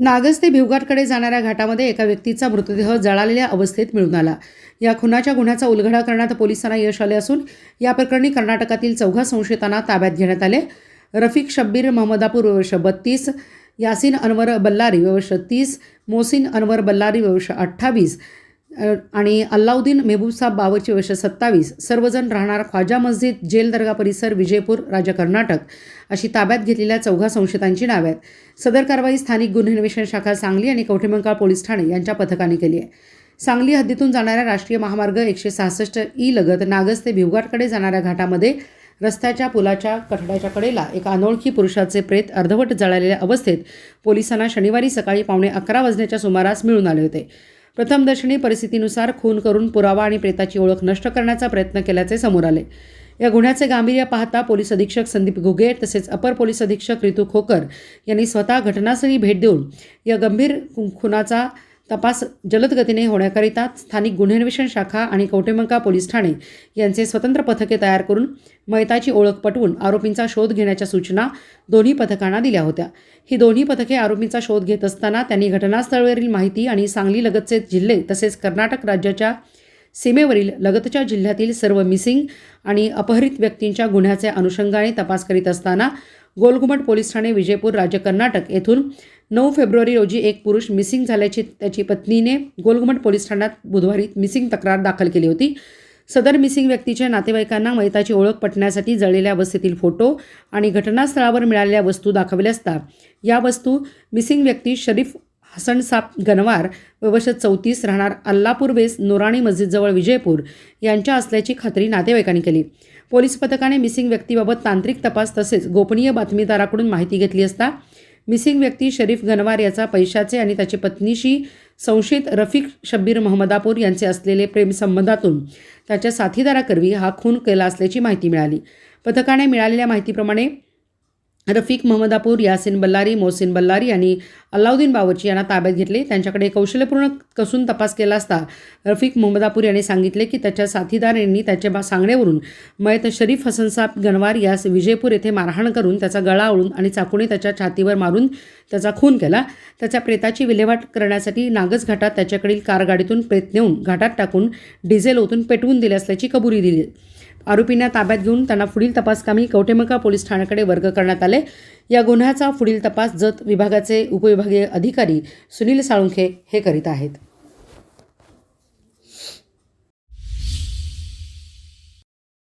नागज ते भिवघाटकडे जाणाऱ्या घाटामध्ये एका व्यक्तीचा मृतदेह जळालेल्या अवस्थेत मिळून आला. या खुनाच्या गुन्ह्याचा उलगडा करण्यात पोलिसांना यश आले असून या प्रकरणी कर्नाटकातील चौघा संशयितांना ताब्यात घेण्यात आले. रफिक शब्बीर महमदापूर वर्ष बत्तीस यासिन अनवर बल्लारी वर्ष तीस मोसिन अनवर बल्लारी वर्ष अठ्ठावीस आणि अल्लाउद्दीन मेहबूबसाब बावची वर्ष सत्तावीस. सर्वजण राहणार ख्वाजा मस्जिद जेल दर्गा परिसर विजयपूर राज्य कर्नाटक अशी ताब्यात घेतलेल्या चौघा संशयितांची नावे आहेत. सदर कारवाई स्थानिक गुन्हे अन्वेषण शाखा सांगली आणि कवठेमंकाळ पोलीस ठाणे यांच्या पथकाने केली आहे. सांगली हद्दीतून जाणाऱ्या राष्ट्रीय महामार्ग एकशे सहासष्ट ई लगत नागस ते भिवघाटकडे जाणाऱ्या घाटामध्ये रस्त्याच्या पुलाच्या कठड्याच्या कडेला एका अनोळखी पुरुषाचे प्रेत अर्धवट जळालेल्या अवस्थेत पोलिसांना शनिवारी सकाळी पावणे अकरा वाजण्याच्या सुमारास मिळून आले होते. प्रथमदर्शनी परिस्थितीनुसार खून करून पुरावा आणि प्रेताची ओळख नष्ट करण्याचा प्रयत्न केल्याचे समोर आले. या गुन्ह्याचे गांभीर्य पाहता पोलीस अधीक्षक संदीप घुगे तसेच अपर पोलीस अधीक्षक रितू खोकर यांनी स्वतः घटनास्थळी भेट देऊन या गंभीर खुनाचा तपास जलदगतीने होण्याकरिता स्थानिक गुन्हे अन्वेषण शाखा आणि कवटेमंका पोलीस ठाणे यांचे स्वतंत्र पथके तयार करून मैताची ओळख पटवून आरोपींचा शोध घेण्याच्या सूचना दोन्ही पथकांना दिल्या होत्या. ही दोन्ही पथके आरोपींचा शोध घेत असताना त्यांनी घटनास्थळावरील माहिती आणि सांगली लगतचे जिल्हे तसेच कर्नाटक राज्याच्या सीमेवरील लगतच्या जिल्ह्यातील सर्व मिसिंग आणि अपहरित व्यक्तींच्या गुन्ह्याचे अनुषंगाने तपास करीत असताना गोलघुमट पोलीस ठाणे विजयपूर राज्य कर्नाटक येथून नऊ फेब्रुवारी रोजी एक पुरुष मिसिंग झाल्याची त्याची पत्नीने गोलघुमट पोलीस ठाण्यात बुधवारी मिसिंग तक्रार दाखल केली होती. सदर मिसिंग व्यक्तीच्या नातेवाईकांना मैताची ओळख पटण्यासाठी जळलेल्या अवस्थेतील फोटो आणि घटनास्थळावर मिळालेल्या वस्तू दाखवल्या असता. या वस्तू मिसिंग व्यक्ती शरीफ हसन साप गनवार वर्ष चौतीस राहणार अल्लापूर वेस नोराणी मस्जिदजवळ विजयपूर यांच्या असल्याची खात्री नातेवाईकांनी केली. पोलीस पथकाने मिसिंग व्यक्तीबाबत तांत्रिक तपास तसेच गोपनीय बातमीदाराकडून माहिती घेतली असता मिसिंग व्यक्ती शरीफ गनवार याचा पैशाचे आणि त्याची पत्नीशी संशयित रफिक शब्बीर महमदापूर यांचे असलेले प्रेमसंबंधातून त्याच्या साथीदाराकरवी हा खून केला असल्याची माहिती मिळाली. पथकाने मिळालेल्या माहितीप्रमाणे रफिक महमदापूर यासिन बल्लारी मोहसिन बल्लारी आणि अल्लाउद्दीन बावची यांना ताब्यात घेतले. त्यांच्याकडे कौशल्यपूर्ण कसून तपास केला असता रफिक महमदापूर यांनी सांगितले की त्याच्या साथीदार यांनी त्याच्या बा- सांगण्यावरून मयत शरीफ हसनसाब गणवार यास विजयपूर येथे मारहाण करून त्याचा गळा ओळून आणि चाकूने त्याच्या छातीवर मारून त्याचा खून केला. त्याच्या प्रेताची विल्हेवाट करण्यासाठी नागज घाटात त्याच्याकडील कारगाडीतून प्रेत नेऊन घाटात टाकून डिझेल ओतून पेटवून दिले असल्याची कबुली दिली. आरोपींना ताब्यात घेऊन त्यांना पुढील तपासकामी कवठेमका पोलीस ठाण्याकडे वर्ग करण्यात आले. या गुन्ह्याचा पुढील तपास जत विभागाचे उपविभागीय अधिकारी सुनील साळुंखे हे करीत आहेत.